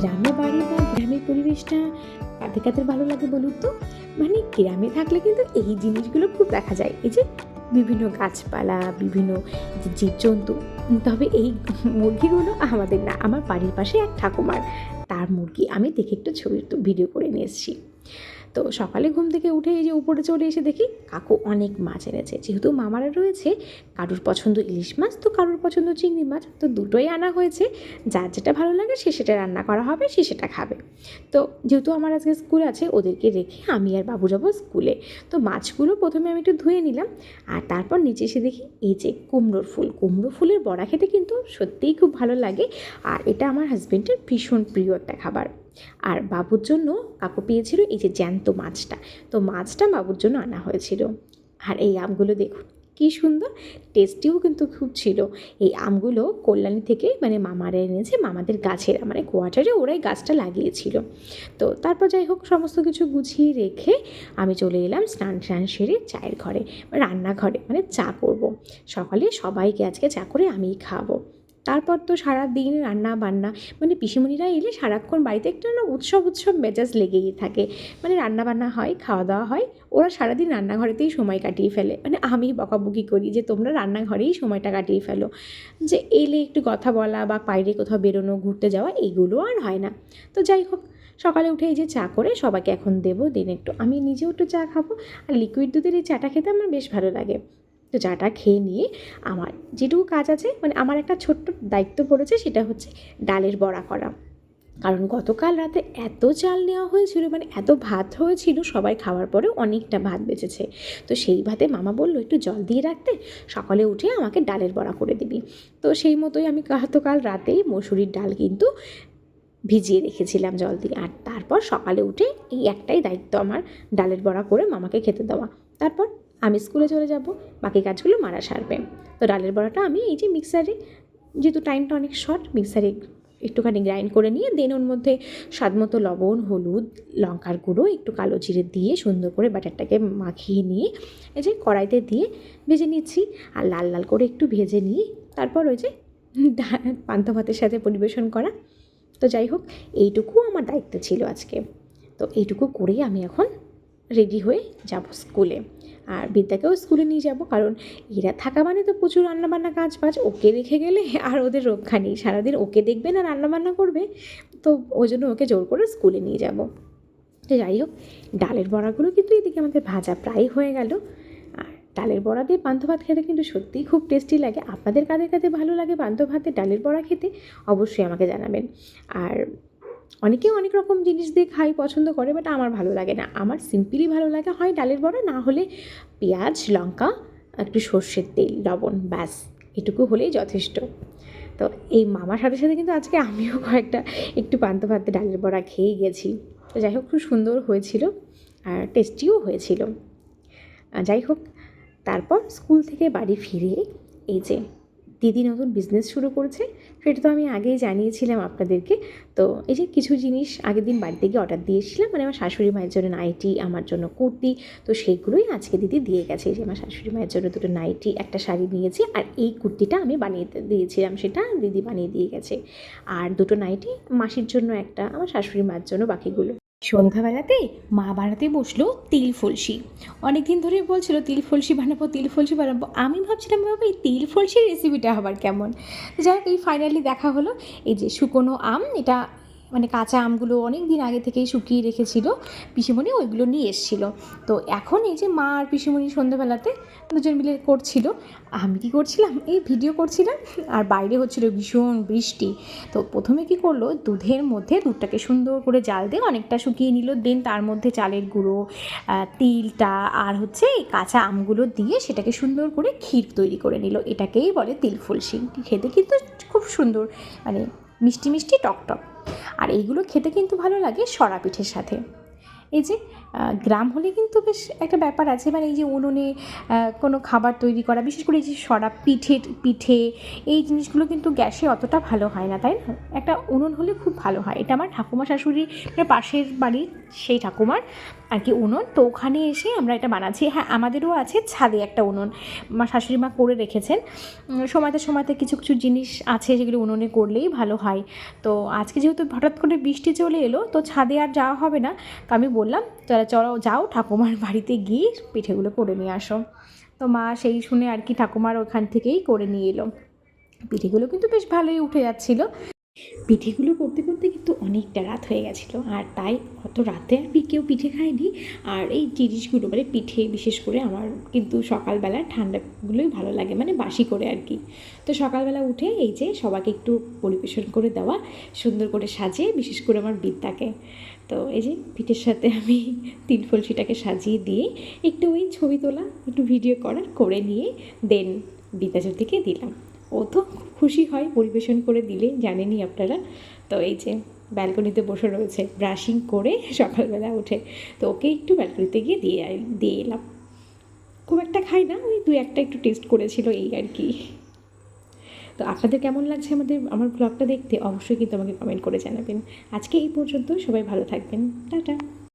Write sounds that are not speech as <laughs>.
জিনিসটা কাদের কাদের ভালো লাগে বলুন তো? মানে গ্রামে থাকলে কিন্তু এই জিনিসগুলো খুব দেখা যায়। এই যে বিভিন্ন গাছপালা, বিভিন্ন জীবজন্তু, তবে এই মুরগিগুলো আমাদের না, আমার বাড়ির পাশে এক ঠাকুমার। তার মুরগি আমি দেখে একটু ছবি ভিডিও করে নিয়ে এসেছি। তো সকালে ঘুম থেকে উঠে এই যে উপরে চলে এসে দেখি কাকু অনেক মাছ এনেছে। যেহেতু মামারা রয়েছে, কারুর পছন্দ ইলিশ মাছ, তো কারুর পছন্দ চিংড়ি মাছ, তো দুটোই আনা হয়েছে। যার যেটা ভালো লাগে সে সেটা রান্না করা হবে, সে সেটা খাবে। তো যেহেতু আমার আজকে স্কুল আছে, ওদেরকে রেখে আমি আর বাবু যাব স্কুলে। তো মাছগুলো প্রথমে আমি একটু ধুয়ে নিলাম, আর তারপর নিচে এসে দেখি এই যে কুমড়োর ফুল। কুমড়ো ফুলের বড়া খেতে কিন্তু সত্যিই খুব ভালো লাগে, আর এটা আমার হাজব্যান্ডের ভীষণ প্রিয় একটা খাবার। আর বাবুর জন্য কাকু পেয়েছিল এই যে জ্যান্ত মাছটা। তো মাছটা বাবুর জন্য আনা হয়েছিল। আর এই আমগুলো দেখুন, কী সুন্দর টেস্টিও কিন্তু খুব ছিল। এই আমগুলো কল্যাণী থেকে মানে মামারা এনেছে, মামাদের গাছের মানে কোয়ার্টারে ওরাই গাছটা লাগিয়েছিল। তো তারপর যাই হোক, সমস্ত কিছু গুছিয়ে রেখে আমি চলে এলাম স্নান স্নান সেরে চায়ের ঘরে, রান্নাঘরে মানে চা করব। সকালে সবাইকে আজকে চা করে আমিই খাওয়াবো তারপর তো সারা দিন রান্না বান্না মানে পিসিমণিরা এলে সারাক্ষণ বাড়িতে একটা না উৎসব উৎসব মেজাজ লেগেই থাকে। মানে রান্না বান্না হয়, খাওয়া দাওয়া হয়, ওরা সারাদিন রান্নাঘরেতেই সময় কাটিয়ে ফেলে। মানে আমি বকাবকি করি যে, তোমরা রান্নাঘরেই সময়টা কাটিয়ে ফেলো। যে, এলে একটু কথা বলা বা বাইরে কোথাও বেরোনো, ঘুরতে যাওয়া এইগুলো আর হয় না। তো যাই হোক, সকালে উঠে এই যে চা করে সবাইকে এখন দেবো, দিন একটু আমি নিজেও একটু চা খাব। আর লিকুইড দুধের এই চাটা খেতে আমার বেশ ভালো লাগে। তো চাটা খেয়ে নিয়ে আমার যেটুকু কাজ আছে মানে আমার একটা ছোট্ট দায়িত্ব পড়েছে সেটা হচ্ছে ডালের বড়া করা। কারণ গতকাল রাতে এত চাল নেওয়া হয়েছিল মানে এত ভাত হয়েছিল, সবাই খাওয়ার পরে অনেকটা ভাত বেঁচেছে। তো সেই ভাতে মামা বলল, একটু জল দিয়ে রাখতে, সকালে উঠে আমাকে ডালের বড়া করে দিবি। তো সেই মতোই আমি গতকাল রাতেই মসুরির ডাল কিন্তু ভিজিয়ে রেখেছিলাম জল দিয়ে। আর তারপর সকালে উঠে এই একটাই দায়িত্ব আমার, ডালের বড়া করে মামাকে খেতে দেওয়া। তারপর আমি স্কুলে চলে যাব, বাকি কাজগুলো মারা সারবে। তো ডালের বড়াটা আমি এই যে মিক্সারে, যেহেতু টাইমটা অনেক শর্ট, মিক্সারে একটুখানি গ্রাইন্ড করে নিয়ে, দেন ওর মধ্যে স্বাদ মতো লবণ, হলুদ, লঙ্কার গুঁড়ো, একটু কালো জিরে দিয়ে সুন্দর করে ব্যাটারটাকে মাখিয়ে নিয়ে, এই যে কড়াইতে দিয়ে ভেজে নিচ্ছি, আর লাল লাল করে একটু ভেজে নিয়ে, তারপর ওই যে <laughs> পান্তা ভাতের সাথে পরিবেশন করা। তো যাই হোক, এইটুকু আমার দায়িত্ব ছিল আজকে। তো এইটুকু করেই আমি এখন রেডি হয়ে যাব স্কুলে। আর বিদ্যাকেও স্কুলে নিয়ে যাব, কারণ এরা থাকা মানে তো প্রচুর রান্নাবান্না কাজ বাজ ওকে রেখে গেলে আর ওদের রক্ষা নেই। সারাদিন ওকে দেখবে না রান্নাবান্না করবে, তো ওই জন্য ওকে জোর করে স্কুলে নিয়ে যাব। তো যাই হোক, ডালের বড়াগুলো কিন্তু এদিকে আমাদের ভাজা প্রায় হয়ে গেল। আর ডালের বড়া দিয়ে পান্থ ভাত খেতে কিন্তু সত্যিই খুব টেস্টি লাগে। আপনাদের কাদের কাছে ভালো লাগে পান্থ ভাতে ডালের বড়া খেতে, অবশ্যই আমাকে জানাবেন। আর অনেকে অনেক রকম জিনিস দিয়ে খাই পছন্দ করে বাট আমার ভালো লাগে না। আমার সিম্পলি ভালো লাগে হয় ডালের বড়া, না হলে পেঁয়াজ, লঙ্কা, একটু সর্ষের তেল, লবণ, ব্যাস, এটুকু হলেই যথেষ্ট। তো এই মামার সাথে সাথে কিন্তু আজকে আমিও কয়েকটা একটু পান্ত ভাতে ডালের বড়া খেয়ে গেছি। তো যাই হোক, খুব সুন্দর হয়েছিল আর টেস্টিও হয়েছিল। যাই হোক, তারপর স্কুল থেকে বাড়ি ফিরে এই যে দিদি নতুন বিজনেস শুরু করেছে, সেটা তো আমি আগেই জানিয়েছিলাম আপনাদেরকে। তো এই যে কিছু জিনিস আগের দিন বাড়িতে গিয়ে অর্ডার দিয়েছিলাম মানে আমার শাশুড়ি মায়ের জন্য নাইটি আমার জন্য কুর্তি, তো সেইগুলোই আজকে দিদি দিয়ে গেছে। যে আমার শাশুড়ি মায়ের জন্য দুটো নাইটি একটা শাড়ি নিয়েছি, আর এই কুর্তিটা আমি বানিয়ে দিয়েছিলাম, সেটা দিদি বানিয়ে দিয়ে গেছে। আর দুটো নাইটি মাসির জন্য একটা, আমার শাশুড়ি মায়ের জন্য বাকিগুলো। সন্ধ্যাবেলাতে মা বানাতে বসল তিল ফলসি। অনেক দিন ধরেই বলছিল, তিল ফলসি বানাবো, তিল ফলসি বানাবো। আমি ভাবছিলাম, বাবা, এই তিল ফলসির রেসিপিটা আবার কেমন? যাই হোক, এই ফাইনালি দেখা হলো। এই যে শুকনো আম, এটা মানে কাঁচা আমগুলো অনেক দিন আগে থেকেই শুকিয়ে রেখেছিল, পিসিমণি ওইগুলো নিয়ে এসেছিল। তো এখন এই যে মা আর পিসিমণি সন্ধ্যাবেলাতে দুজন মিলে করছিল, আমি কি করছিলাম? এই ভিডিও করছিলাম, আর বাইরে হচ্ছিল ভীষণ বৃষ্টি। তো প্রথমে কি করল, দুধের মধ্যে দুধটাকে সুন্দর করে জাল দিয়ে অনেকটা শুকিয়ে নিল, দেন তার মধ্যে চালের গুঁড়ো তিলটা, আর হচ্ছে এই কাঁচা আমগুলো দিয়ে সেটাকে সুন্দর করে ক্ষীর তৈরি করে নিল। এটাকেই বলে তিল ফুলসি খেতে কিন্তু খুব সুন্দর মানে মিষ্টি মিষ্টি টক টক আর এইগুলো খেতে কিন্তু ভালো লাগে সরা পিঠের সাথে। এই যে গ্রাম হলে কিন্তু বেশ একটা ব্যাপার আছে। মানে এই যে উনুনে কোনো খাবার তৈরি করা, বিশেষ করে এই যে সরা পিঠে পিঠে, এই জিনিসগুলো কিন্তু গ্যাসে অতটা ভালো হয় না, তাই না? একটা উনুন হলে খুব ভালো হয়। এটা আমার ঠাকুমা শাশুড়ি মানে পাশের বাড়ির সেই ঠাকুমার আর কি উনুন। তো ওখানে এসে আমরা এটা বানাচ্ছি। হ্যাঁ আমাদেরও আছে ছাদে একটা উনুন। মা শাশুড়ি মা করে রেখেছেন। সময়তে সময়তে কিছু কিছু জিনিস আছে যেগুলো উনুনে করলেই ভালো হয়। তো আজকে যেহেতু হঠাৎ করে বৃষ্টি চলে এলো, তো ছাদে আর যাওয়া হবে না। তো আমি বললাম তারা চলো যাও, ঠাকুমার বাড়িতে গিয়ে পিঠেগুলো করে নিয়ে আসো। তো মা সেই শুনে আর কি ঠাকুমার ওখান থেকেই করে নিয়ে এলো। পিঠেগুলো কিন্তু বেশ ভালোই উঠে যাচ্ছিল। পিঠেগুলো করতে করতে কিন্তু অনেকটা রাত হয়ে গেছিল। আর তাই অত রাতে আর কেউ পিঠে খায়নি। আর এই জিনিসগুলো মানে পিঠে বিশেষ করে আমার কিন্তু সকালবেলা ঠান্ডাগুলোই ভালো লাগে মানে বাসি করে আর কি। তো সকালবেলা উঠে এই যে সবাইকে একটু পরিবেশন করে দেওয়া, সুন্দর করে সাজিয়ে, বিশেষ করে আমার বিদ্যাকে। তো এই যে পিঠের সাথে আমি তিল ফলসিটাকে সাজিয়ে দিয়ে একটু ওই ছবি তোলা, একটু ভিডিও করার করে নিয়ে দেন বিদ্যাচার বিদ্যাজ্যোতিকে দিলাম। ও তো খুশি হয়, পরিবেশন করে দিলে, জানেনই আপনারা। তো এই যে ব্যালকনিতে বসে রয়েছে, ব্রাশিং করে <laughs> সকালবেলা উঠে। তো ওকে একটু ব্যালকনিতে গিয়ে দিয়ে দিয়ে এলাম। খুব একটা খাই না, ওই দু একটা একটু টেস্ট করেছিল এই আর কি। তো আপনাদের কেমন লাগছে আমাদের, আমার ব্লগটা দেখতে? অবশ্যই কিন্তু আমাকে কমেন্ট করে জানাবেন। আজকে এই পর্যন্ত, সবাই ভালো থাকবেন। টাটা।